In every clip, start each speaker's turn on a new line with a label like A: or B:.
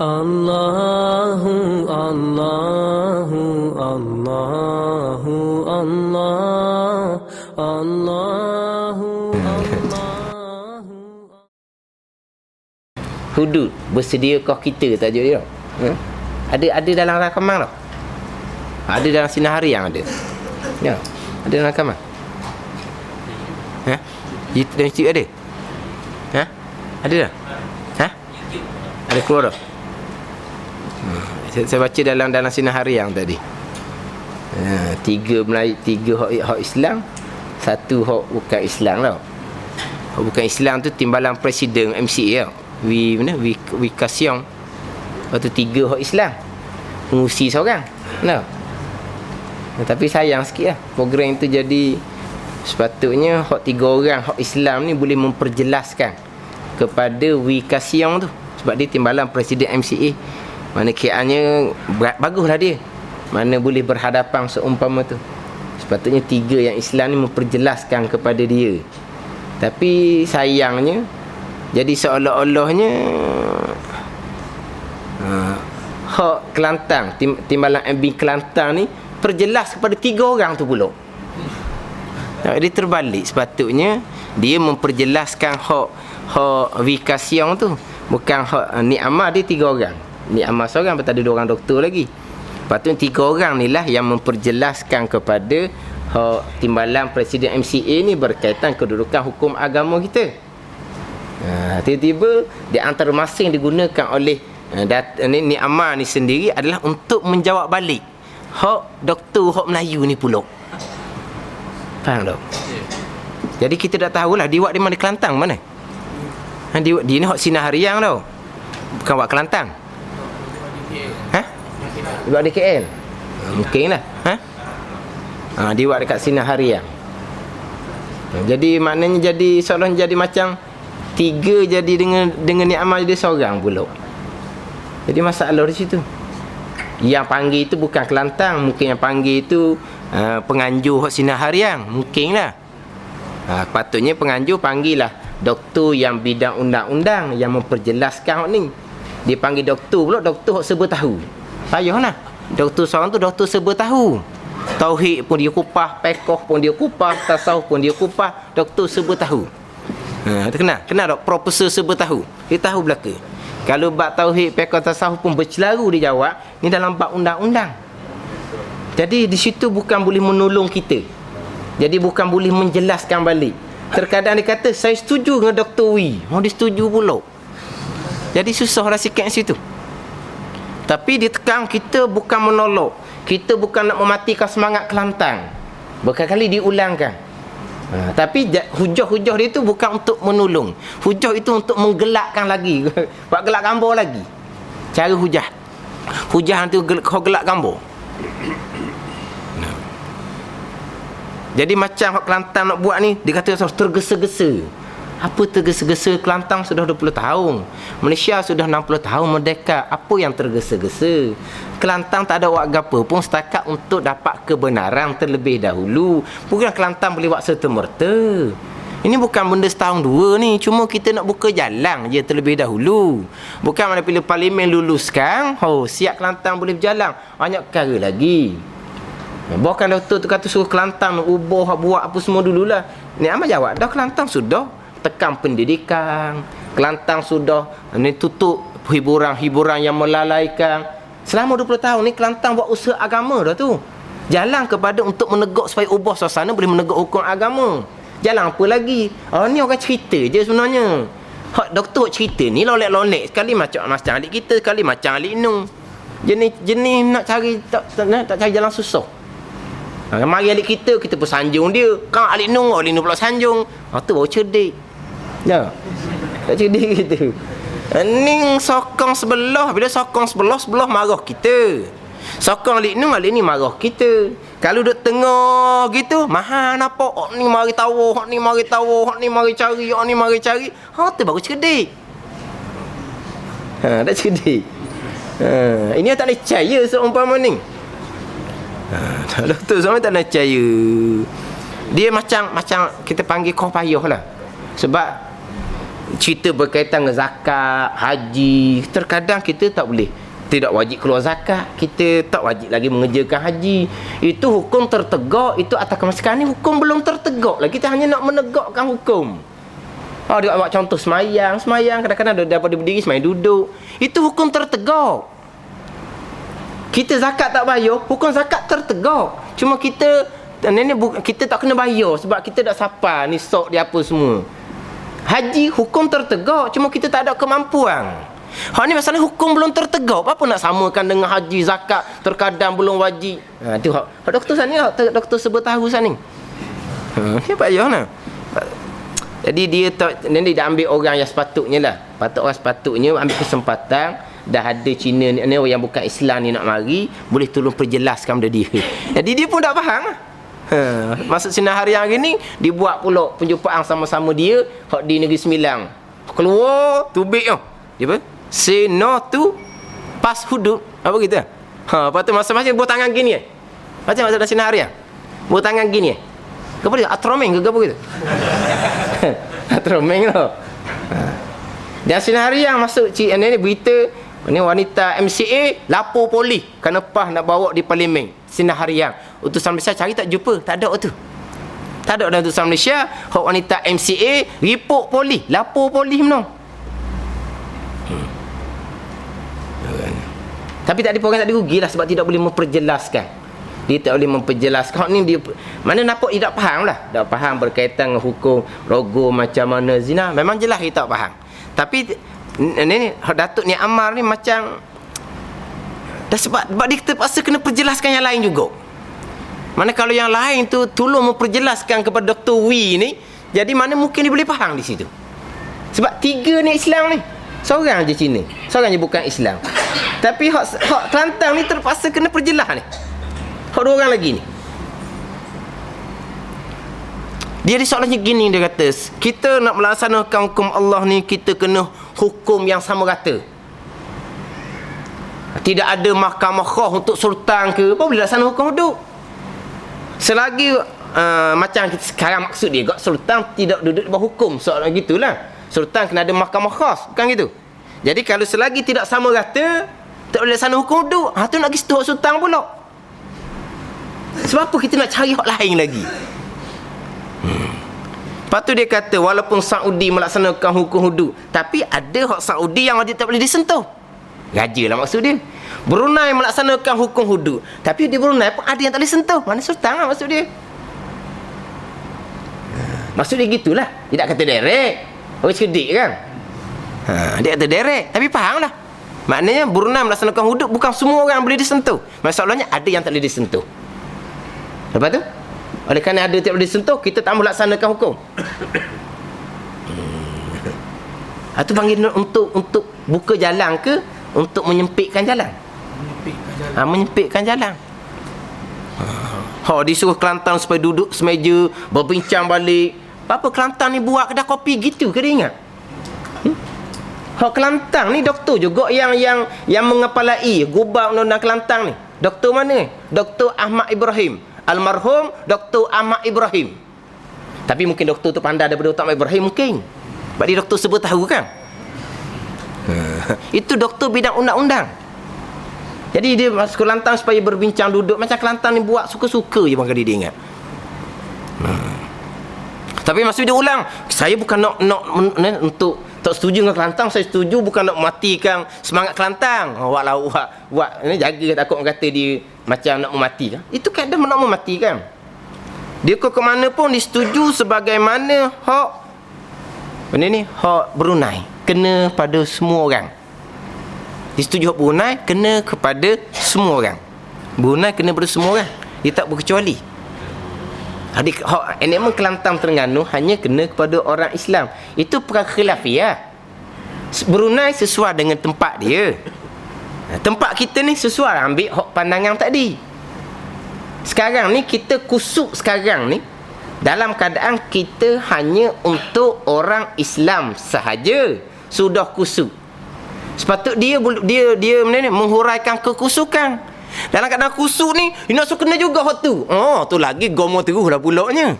A: Allahu Allahu Allahu Allah Allahu Allahu
B: Hudud bersediakah kita tajuk dia? Ha? Ada ada dalam rakaman tau. Ada dalam sinar hari yang ada. Ya. Ada dalam rakaman. Ha? Dalam YouTube ada? Ha? Ada tak? Ha? Ada keluar tak? Hmm. Saya, saya baca dalam dalam sinar harian tadi. Ha, tiga Melayu, tiga hak, hak Islam, satu hak bukan Islam tau. Hak bukan Islam tu timbalan presiden MCA tau. Wi mana? Wi Wi Kasyong. Lepas tu tiga hak Islam. Mengusi seorang. No. Ha, tapi sayang sikit lah. Program tu jadi sepatutnya hak tiga orang hak Islam ni boleh memperjelaskan kepada Wi Kasyong tu sebab dia timbalan presiden MCA mana KR-nya baguslah dia. Mana boleh berhadapan seumpama tu. Sepatutnya tiga yang Islam ni memperjelaskan kepada dia. Tapi sayangnya jadi seolah-olahnya uh, hak Kelantan tim, timbalan MB Kelantan ni perjelas kepada tiga orang tu pula. Dia terbalik sepatutnya dia memperjelaskan hak hak Wikasyong tu. Bukan hak ni amal dia tiga orang ni amal seorang betul ada dua orang doktor lagi. Patut tiga orang ni lah yang memperjelaskan kepada hak timbalan presiden MCA ni berkaitan kedudukan hukum agama kita. Ha, tiba-tiba di antara masa yang digunakan oleh uh, dat, ni, ni amal ni sendiri adalah untuk menjawab balik hak doktor hak Melayu ni pula. Faham tak? Jadi kita dah tahulah diwak di mana Kelantan mana? Ha, diwak, dia ni hak sinar harian tau. Bukan wak Kelantan Ha? Buat di KL? Mungkin lah. Ha? Ha, dia buat dekat sini harian. Jadi maknanya jadi seolah jadi macam tiga jadi dengan dengan ni amal jadi seorang pula. Jadi masalah di situ. Yang panggil itu bukan Kelantan, mungkin yang panggil itu uh, penganjur hak sinar harian, mungkinlah. Ha, patutnya penganjur panggillah doktor yang bidang undang-undang yang memperjelaskan ni dia panggil doktor pula doktor serba tahu. Payahlah doktor seorang tu doktor serba tahu. Tauhid pun dia kupah pekoh pun dia kupah tasawuf pun dia kupah doktor serba tahu. Ha kenal? Kenal tak? Profesor serba tahu. Dia tahu belaka. Kalau bab tauhid pekoh tasawuf pun bercelaru dia jawab ni dalam bab undang-undang. Jadi di situ bukan boleh menolong kita. Jadi bukan boleh menjelaskan balik. Terkadang dia kata saya setuju dengan doktor Wi oh dia setuju pula jadi susah lah sikit situ. Tapi ditekan kita bukan menolak. Kita bukan nak mematikan semangat Kelantan. Berkali-kali diulangkan. Ha, tapi hujah-hujah dia tu bukan untuk menolong. Hujah itu untuk menggelakkan lagi. Buat gelak gambar lagi. Cara hujah. Hujah tu kau gelak gambar. Jadi macam Kelantan nak buat ni, dia kata tergesa-gesa. Apa tergesa-gesa? Kelantan sudah 20 tahun. Malaysia sudah 60 tahun merdeka. Apa yang tergesa-gesa? Kelantan tak ada waktu apa pun setakat untuk dapat kebenaran terlebih dahulu. Bukan Kelantan boleh buat serta-merta. Ini bukan benda setahun dua ni. Cuma kita nak buka jalan je terlebih dahulu. Bukan mana pilih parlimen luluskan. Oh siap Kelantan boleh berjalan. Banyak perkara lagi. Bukan doktor tu kata suruh Kelantan Ubah buat apa semua dululah. Ni amat jawab. Dah Kelantan sudah tekan pendidikan Kelantan sudah ni tutup hiburan-hiburan yang melalaikan. Selama 20 tahun ni Kelantan buat usaha agama dah tu. Jalan kepada untuk menegak supaya ubah suasana boleh menegak hukum agama. Jalan apa lagi? Oh, ni orang cerita je sebenarnya. Hak doktor cerita ni lolek-lolek sekali macam macam adik kita sekali macam adik Inu jenis jenis nak cari tak, tak, tak cari jalan susah. Ha, mari alik kita, kita pun sanjung dia. Kau alik nung, alik nung pula sanjung. Ha, tu baru cerdik. Ya. Tak cerdik gitu. Ni sokong sebelah. Bila sokong sebelah, sebelah marah kita. Sokong alik nung, ni marah kita. Kalau duduk tengah gitu, mahal apa? Oh, ni mari tahu, oh, ni mari tahu, oh, ni mari cari, oh, ni mari cari. Ha, tu baru cerdik. Ha, tak cerdik. Ha, ini tak boleh percaya seumpama ni. Ha, doktor sama tak nak percaya. Dia macam macam kita panggil kau payah lah. Sebab cerita berkaitan dengan zakat, haji, terkadang kita tak boleh tidak wajib keluar zakat kita tak wajib lagi mengerjakan haji itu hukum tertegak itu atas sekarang ni hukum belum tertegak lagi kita hanya nak menegakkan hukum Oh, dia buat contoh semayang, semayang kadang-kadang daripada berdiri semayang duduk. Itu hukum tertegak. Kita zakat tak bayar, hukum zakat tertegak. Cuma kita nenek kita tak kena bayar sebab kita dah sapa ni sok dia apa semua. Haji hukum tertegak, cuma kita tak ada kemampuan. Hak ni masalah hukum belum tertegak. Apa nak samakan dengan haji zakat terkadang belum wajib. Ha tu hak, hak doktor sana hak doktor sebut tahu sana. Ha ni payah nah. Jadi dia tak dan dia ambil orang yang sepatutnya lah. Patut orang sepatutnya ambil kesempatan dah ada Cina ni, ni yang bukan Islam ni nak mari boleh tolong perjelaskan benda dia. Jadi dia pun tak faham lah. Ha, masuk sinar hari hari ni dibuat pula penjumpaan sama-sama dia hak di Negeri Sembilang. Keluar tubik tu. Dia apa? Say no to pas hudud. Apa gitu? Ha, lepas tu masa-masa buat tangan gini eh. Macam masa dah sinar hari ah. Buat tangan gini eh. Apa dia? Atromeng ke apa gitu? Atromeng tu. Dan sinar hari yang masuk cik ni berita ni wanita MCA lapor polis. Kerana pah nak bawa di parlimen. Sinar harian. Utusan Malaysia cari tak jumpa? Tak ada tu. Tak ada dalam utusan Malaysia. Hak wanita MCA report polis. Lapor polis mana hmm. tapi tak ada orang tak dirugi lah sebab tidak boleh memperjelaskan. Dia tak boleh memperjelaskan. Ni dia mana nampak dia tak faham lah. Tak faham berkaitan dengan hukum logo macam mana. Zina memang jelas dia tak faham. Tapi ni Datuk ni Amar ni macam dah sebab, sebab dia terpaksa kena perjelaskan yang lain juga. Mana kalau yang lain tu tolong memperjelaskan kepada Dr. Wee ni, jadi mana mungkin dia boleh faham di situ. Sebab tiga ni Islam ni. Seorang je Cina. Seorang je bukan Islam. Tapi hak hak Kelantan ni terpaksa kena perjelas ni. Hak dua orang lagi ni. Dia ada soalannya gini dia kata, kita nak melaksanakan hukum Allah ni kita kena hukum yang sama rata. Tidak ada mahkamah khas untuk sultan ke, apa boleh laksana hukum hudud. Selagi uh, macam kita sekarang maksud dia, sultan tidak duduk di bawah hukum, soalan gitulah. Sultan kena ada mahkamah khas, bukan gitu. Jadi kalau selagi tidak sama rata, tak boleh laksana hukum hudud. Ha tu nak pergi sultan pula. Sebab apa kita nak cari hak lain lagi? Lepas tu dia kata walaupun Saudi melaksanakan hukum hudud tapi ada hak Saudi yang dia tak boleh disentuh. Raja lah maksud dia. Brunei melaksanakan hukum hudud tapi di Brunei pun ada yang tak boleh sentuh. Mana sultan lah maksud dia. Maksud dia gitulah. Dia tak kata derek. Orang cerdik kan? Ha, dia kata derek. Tapi faham lah. Maknanya Brunei melaksanakan hudud bukan semua orang boleh disentuh. Masalahnya ada yang tak boleh disentuh. Lepas tu? Oleh kerana ada boleh disentuh, kita tak melaksanakan hukum. Hmm. Itu panggil untuk untuk buka jalan ke untuk menyempitkan jalan? Menyempitkan jalan. Ha, menyempitkan jalan. Ha, disuruh Kelantan supaya duduk semeja, berbincang balik. Apa Kelantan ni buat kedai kopi gitu ke dia ingat? Hmm? Ha, Kelantan ni doktor juga yang yang yang mengepalai gubak undang-undang Kelantan ni. Doktor mana? Doktor Ahmad Ibrahim almarhum Dr. Ahmad Ibrahim. Tapi mungkin doktor tu pandai daripada Dr. Ahmad Ibrahim mungkin. Sebab dia doktor sebut tahu kan? Itu doktor bidang undang-undang. Jadi dia masuk Kelantan supaya berbincang duduk macam Kelantan ni buat suka-suka je bangga dia ingat. Hmm. Tapi masih dia ulang, saya bukan nak nak untuk tak setuju dengan Kelantan, saya setuju bukan nak matikan semangat Kelantan. Oh, buat lah, buat, buat, ini jaga takut orang kata dia macam nak mati kan. Itu kan dah nak mati kan. Dia ke ke mana pun disetujui sebagaimana hak benda ni hak Brunei kena pada semua orang. Disetujui hak Brunei kena kepada semua orang. Brunei kena pada semua orang. Dia tak berkecuali. Adik hak elemen Kelantan Terengganu hanya kena kepada orang Islam. Itu perkara khilafiyah. Brunei sesuai dengan tempat dia. Tempat kita ni sesuai ambil hak pandangan tadi. Sekarang ni kita kusuk sekarang ni dalam keadaan kita hanya untuk orang Islam sahaja sudah kusuk. Sepatut dia dia dia mana ni menghuraikan kekusukan. Dalam keadaan kusuk ni, dia nak suka kena juga hak tu. Oh, tu lagi gomo terus dah pulaknya.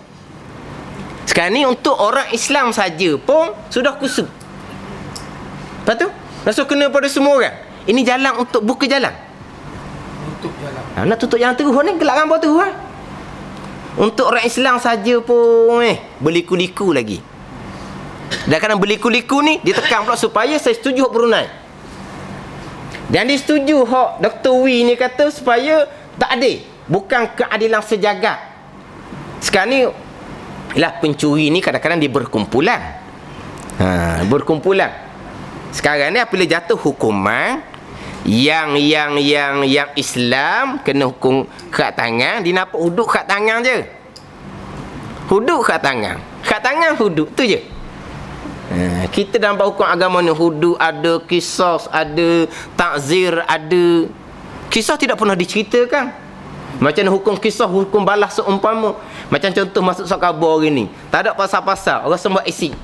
B: Sekarang ni untuk orang Islam saja pun sudah kusuk. Lepas tu, rasa kena pada semua orang. Ini jalan untuk buka jalan.
C: Untuk jalan.
B: Ha, nak tutup jalan terus ni, gelak gambar terus ha. Untuk orang Islam saja pun eh, berliku-liku lagi. Dan kerana berliku-liku ni, dia tekan pula supaya saya setuju hak Brunei. Dan dia setuju hak Dr. Wee ni kata supaya tak adil. Bukan keadilan sejagat. Sekarang ni, lah pencuri ni kadang-kadang dia berkumpulan. Ha, berkumpulan. Sekarang ni apabila jatuh hukuman yang yang yang yang Islam kena hukum kat tangan, dia nampak huduk kat tangan je. Huduk kat tangan. Kat tangan huduk tu je. Ha, kita dalam hukum agama ni hudud ada kisah ada takzir ada. Kisah tidak pernah diceritakan. Macam hukum kisah hukum balas seumpama. Macam contoh masuk sok kabur hari ni. Tak ada pasal-pasal. Orang sembah asid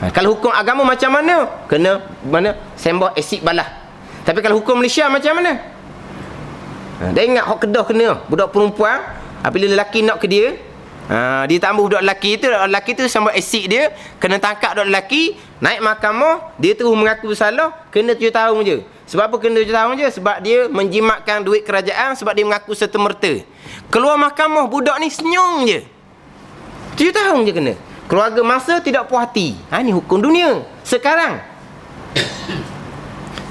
B: ha, kalau hukum agama macam mana? Kena mana? Sembah asid balas tapi kalau hukum Malaysia macam mana ha, dia ingat hak kedah kena budak perempuan apabila lelaki nak ke dia Ha, dia tambah budak lelaki tu, budak lelaki tu sampai asid dia, kena tangkap budak lelaki, naik mahkamah, dia terus mengaku bersalah, kena 7 tahun je. Sebab apa kena 7 tahun je? Sebab dia menjimatkan duit kerajaan, sebab dia mengaku serta merta. Keluar mahkamah, budak ni senyum je. 7 tahun je kena. Keluarga masa tidak puas hati. Ha, ni hukum dunia. Sekarang.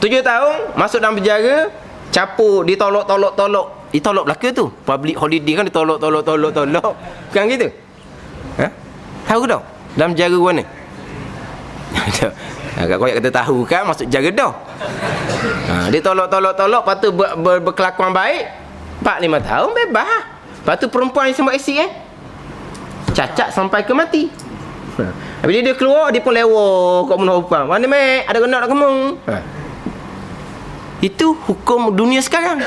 B: 7 tahun, masuk dalam penjara, capur, ditolok-tolok-tolok. Ditolak belaka tu. Public holiday kan ditolak tolak tolak tolak kan gitu? Ha? Tahu ke tak dalam jaga mana agak koyak kata tahu kan masuk jaga dah. Ha tolak lepas tu ber, ber, berkelakuan baik 4 5 tahun bebas. Lepas tu perempuan yang semua asyik eh? Cacat sampai ke mati. Ha. bila dia keluar dia pun lewa kat mana upang mana mek? Ada kena nak kemung ha. Itu hukum dunia sekarang.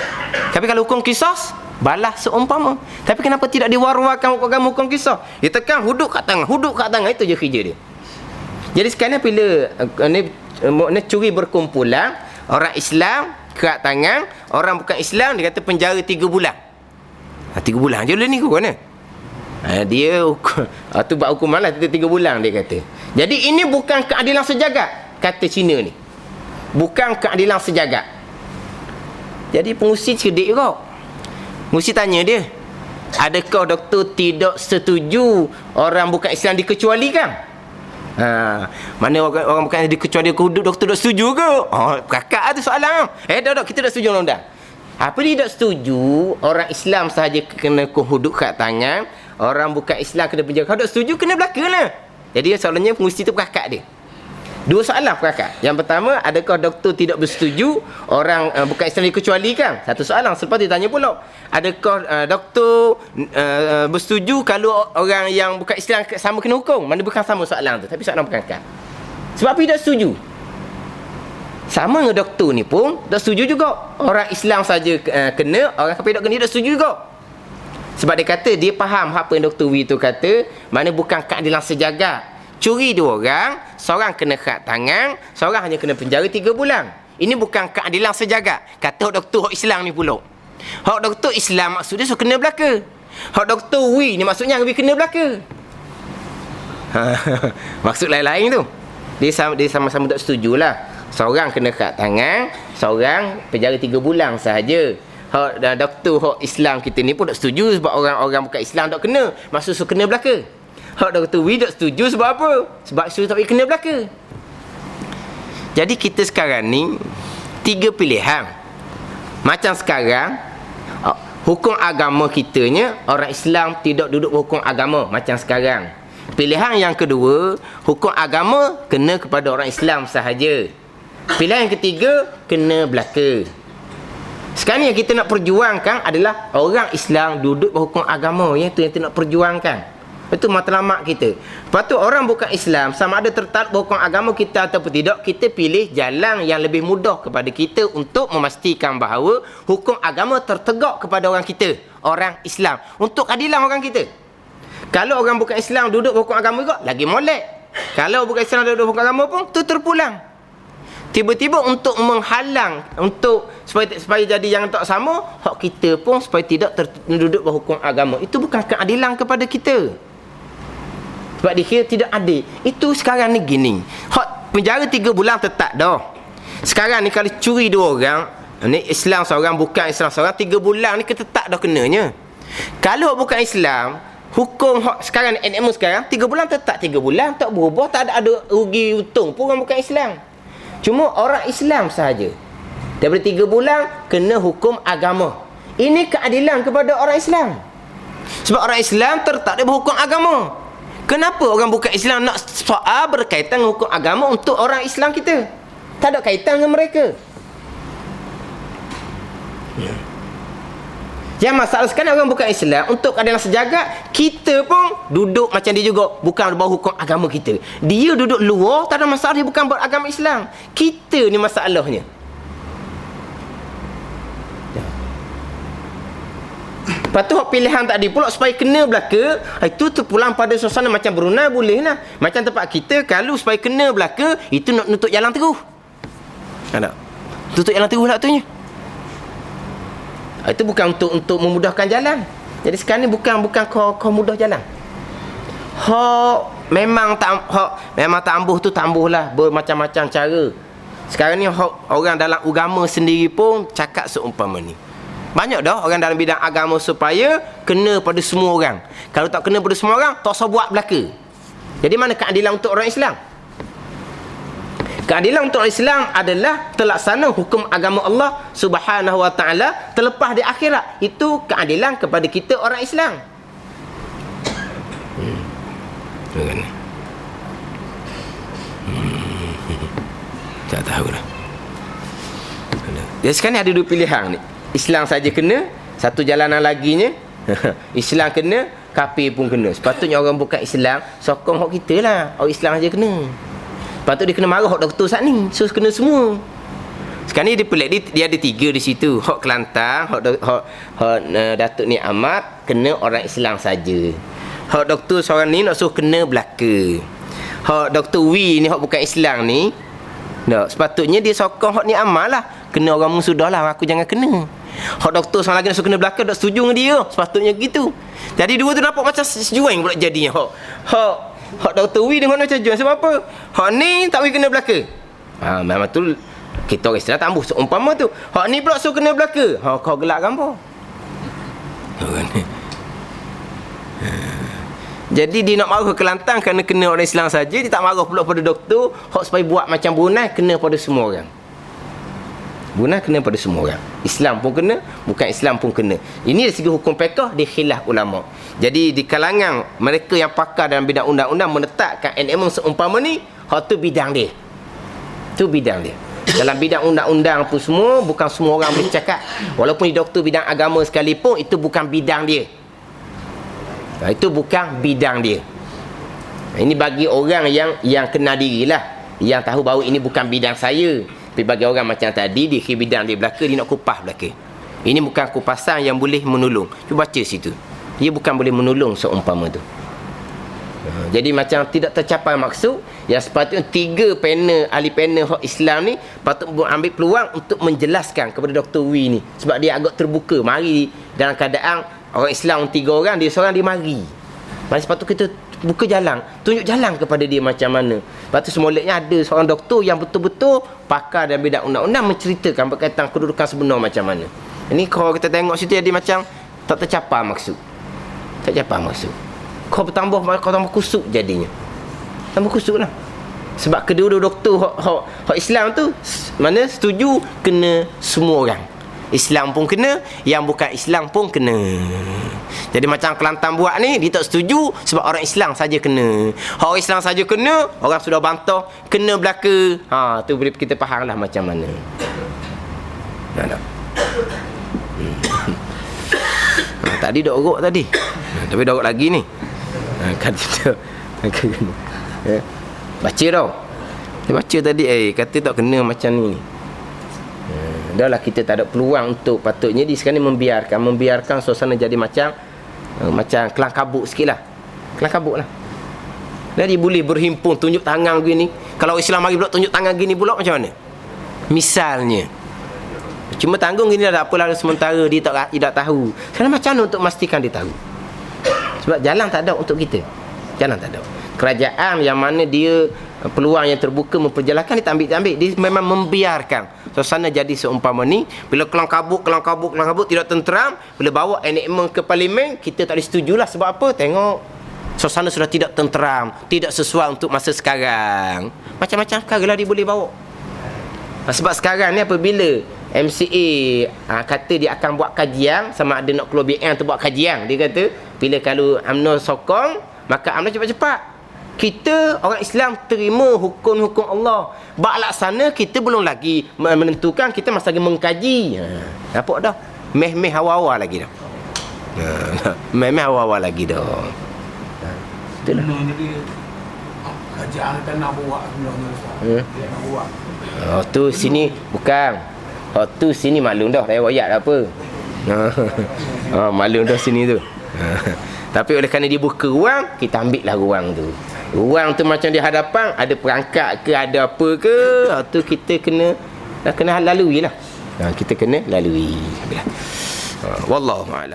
B: Tapi kalau hukum kisah, balas seumpama. Tapi kenapa tidak diwar-warkan hukum hukum kisah? Dia tekan huduk kat tangan, huduk kat tangan. Itu je kerja dia. Jadi sekarang bila uh, ni, uh, ni curi berkumpulan, orang Islam kat tangan, orang bukan Islam dia kata penjara 3 bulan. Ha, 3 bulan je lah ni kau mana? Ha, dia hukum, ha, tu buat hukuman lah 3 bulan dia kata. Jadi ini bukan keadilan sejagat kata Cina ni. Bukan keadilan sejagat. Jadi pengusi cerdik juga. Pengusi tanya dia, adakah doktor tidak setuju orang bukan Islam dikecualikan? Ha, mana orang, orang bukan dikecuali ke hudud doktor tak setuju ke? Oh, kakak tu soalan. Eh, dah, dah kita tak setuju undang. Apa dia tak setuju orang Islam sahaja kena hudud kat tangan, orang bukan Islam kena penjara. Kalau tak setuju kena belaka lah. Jadi soalannya pengusi tu kakak dia. Dua soalan kakak. Yang pertama, adakah doktor tidak bersetuju orang uh, bukan Islam dikecualikan? Satu soalan. Selepas dia tanya pula, adakah uh, doktor uh, bersetuju kalau orang yang bukan Islam sama kena hukum? Mana bukan sama soalan tu, tapi soalan kakak. Sebab apa dia tak setuju? Sama dengan doktor ni pun tak setuju juga. Orang Islam saja uh, kena, orang kafir tak kena, tak setuju juga. Sebab dia kata, dia faham apa yang Dr. Wee tu kata, mana bukan keadilan sejagat. Curi dua orang, seorang kena kat tangan, seorang hanya kena penjara tiga bulan. Ini bukan keadilan sejagat. Kata doktor Islam ni pula. Hak doktor Islam maksudnya so kena belaka. Hak doktor Wi ni maksudnya lebih kena belaka. Maksud lain-lain tu. Dia sama dia sama-sama tak setujulah. Seorang kena kat tangan, seorang penjara tiga bulan sahaja. Hak doktor hak Islam kita ni pun tak setuju sebab orang-orang bukan Islam tak kena. Maksud so kena belaka. Hak Dr. Wee tak setuju sebab apa? Sebab suruh tak kena belaka. Jadi kita sekarang ni tiga pilihan. Macam sekarang hukum agama kitanya orang Islam tidak duduk hukum agama macam sekarang. Pilihan yang kedua, hukum agama kena kepada orang Islam sahaja. Pilihan yang ketiga, kena belaka. Sekarang yang kita nak perjuangkan adalah orang Islam duduk hukum agama. Yang tu yang kita nak perjuangkan. Itu matlamat kita. Lepas tu orang bukan Islam sama ada tertarik hukum agama kita ataupun tidak, kita pilih jalan yang lebih mudah kepada kita untuk memastikan bahawa hukum agama tertegak kepada orang kita, orang Islam. Untuk keadilan orang kita. Kalau orang bukan Islam duduk hukum agama juga, lagi molek. Kalau bukan Islam duduk hukum agama pun, tu terpulang. Tiba-tiba untuk menghalang untuk supaya supaya jadi yang tak sama, hak kita pun supaya tidak terduduk hukum agama. Itu bukan keadilan kepada kita. Sebab dia kira tidak adil. Itu sekarang ni gini. Hak penjara tiga bulan tetap dah. Sekarang ni kalau curi dua orang, ni Islam seorang bukan Islam seorang tiga bulan ni ketetap dah kenanya. Kalau bukan Islam, hukum hak sekarang ni NMO sekarang tiga bulan tetap tiga bulan tak berubah tak ada ada rugi untung pun orang bukan Islam. Cuma orang Islam sahaja. Daripada tiga bulan kena hukum agama. Ini keadilan kepada orang Islam. Sebab orang Islam tertak dia berhukum agama. Kenapa orang bukan Islam nak soal berkaitan dengan hukum agama untuk orang Islam kita? Tak ada kaitan dengan mereka. Ya. Yang masalah sekarang orang bukan Islam Untuk keadaan sejagat Kita pun duduk macam dia juga Bukan bawah hukum agama kita Dia duduk luar Tak ada masalah Dia bukan beragama Islam Kita ni masalahnya Lepas tu pilihan tadi pula supaya kena belaka, itu tu pulang pada suasana macam Brunei boleh lah. Macam tempat kita kalau supaya kena belaka, itu nak nutup jalan terus. Ada. Tutup jalan terus lah tunya. Itu bukan untuk untuk memudahkan jalan. Jadi sekarang ni bukan bukan kau kau mudah jalan. Hak memang tak hak memang tambuh tu tambuh lah bermacam-macam cara. Sekarang ni hak orang dalam agama sendiri pun cakap seumpama ni. Banyak dah orang dalam bidang agama supaya kena pada semua orang. Kalau tak kena pada semua orang, tak usah buat belaka. Jadi mana keadilan untuk orang Islam? Keadilan untuk orang Islam adalah terlaksana hukum agama Allah Subhanahu wa taala terlepas di akhirat. Itu keadilan kepada kita orang Islam. Hmm. Hmm. Tak tahu lah. Jadi sekarang ada dua pilihan ni. Islam saja kena satu jalanan laginya Islam kena kafir pun kena. Sepatutnya orang bukan Islam sokong hak kita lah. Orang Islam saja kena. Patut dia kena marah hak doktor saat ni. So kena semua. Sekarang ni dia pelik. Dia, dia ada tiga di situ. Hak Kelantan hak, hak, hak uh, Datuk ni Ahmad kena orang Islam saja. Hak doktor seorang ni nak suruh kena belaka. Hak doktor Wi ni hak bukan Islam ni tak, sepatutnya dia sokong hak ni amal lah. Kena orang mu lah. Aku jangan kena Hak doktor seorang lagi nak kena belakang tak setuju dengan dia. Sepatutnya gitu. Jadi dua tu nampak macam sejuang pula jadinya. Hak hak hak doktor Wi dengan macam jual sebab apa? Hak ni tak boleh kena belakang. Ha memang tu kita orang istilah tambuh seumpama tu. Hak ni pula suruh kena belakang. Ha kau gelak gambar. Jadi dia nak marah ke Kelantan kerana kena orang Islam saja, dia tak marah pula pada doktor, hak supaya buat macam Brunei kena pada semua orang. Guna kena pada semua orang. Islam pun kena, bukan Islam pun kena. Ini dari segi hukum fiqh di khilaf ulama. Jadi di kalangan mereka yang pakar dalam bidang undang-undang menetapkan NMM seumpama ni, hak tu bidang dia. Tu bidang dia. Dalam bidang undang-undang pun semua, bukan semua orang boleh cakap. Walaupun di doktor bidang agama sekalipun, itu bukan bidang dia. Nah, itu bukan bidang dia. Nah, ini bagi orang yang yang kenal dirilah. Yang tahu bahawa ini bukan bidang saya. Bagi orang macam tadi di bidang di belakang dia nak kupas belakang. Ini bukan kupasan yang boleh menolong. Cuba baca situ. Dia bukan boleh menolong seumpama tu. Ha, jadi macam tidak tercapai maksud yang sepatutnya tiga panel ahli panel hak Islam ni patut ambil peluang untuk menjelaskan kepada Dr. Wi ni sebab dia agak terbuka mari dalam keadaan orang Islam tiga orang dia seorang dia mari. Mari sepatut kita buka jalan. Tunjuk jalan kepada dia macam mana. Lepas tu semoleknya ada seorang doktor yang betul-betul pakar dalam bidang undang-undang menceritakan berkaitan kedudukan sebenar macam mana. Ini kalau kita tengok situ dia macam tak tercapai maksud. Tak tercapai maksud. Kau bertambah kau tambah kusuk jadinya. Tambah kusuk lah sebab kedua-dua doktor hak, hak, hak Islam tu mana setuju kena semua orang Islam pun kena Yang bukan Islam pun kena. Jadi macam Kelantan buat ni Dia tak setuju Sebab orang Islam saja kena. Orang Islam saja kena Orang sudah bantah Kena belaka. Ha, tu boleh kita faham lah macam mana. Nah, tak? ha, tadi dah orok tadi. Ha, Tapi orok lagi ni. Ha, Kata kita ya. Baca tau Dia baca tadi Eh kata tak kena macam ni dah lah kita tak ada peluang untuk patutnya di sekarang ni membiarkan membiarkan suasana jadi macam uh, macam kelang kabut sikit lah. Kelang kabut lah. Jadi boleh berhimpun tunjuk tangan gini kalau Islam mari pula tunjuk tangan gini pula macam mana? Misalnya. Cuma tanggung gini dah apalah sementara dia tak tidak tahu. Sekarang macam mana untuk memastikan dia tahu? Sebab jalan tak ada untuk kita. Jalan tak ada. Kerajaan yang mana dia uh, peluang yang terbuka memperjalankan dia tak ambil tak ambil. Dia memang membiarkan suasana jadi seumpama ni bila kelang kabut kelang kabut kelang kabut tidak tenteram bila bawa enakmen ke parlimen kita tak disetujulah sebab apa? Tengok suasana sudah tidak tenteram tidak sesuai untuk masa sekarang. Macam-macam perkara lah dia boleh bawa. Sebab sekarang ni apabila MCA ha, kata dia akan buat kajian sama ada nak keluar BN atau buat kajian dia kata bila kalau UMNO sokong maka UMNO cepat-cepat kita orang Islam terima hukum-hukum Allah bak laksana kita belum lagi menentukan kita masih lagi mengkaji ha, nampak dah meh-meh hawa-hawa lagi dah ha, meh-meh hawa-hawa lagi dah ha, itulah
C: ah, Kerajaan kan nak buat sebenarnya Ustaz.
B: Hmm.
C: Nak buat
B: Oh tu sini bukan. Oh tu sini maklum dah riwayat apa. oh maklum dah sini tu. Tapi oleh kerana dia buka ruang, kita ambil lah ruang tu. Ruang tu macam di hadapan ada perangkat ke ada apa ke, tu kita kena dah kena lalui lah. Ha, kita kena lalui. Ha, wallahu a'lam.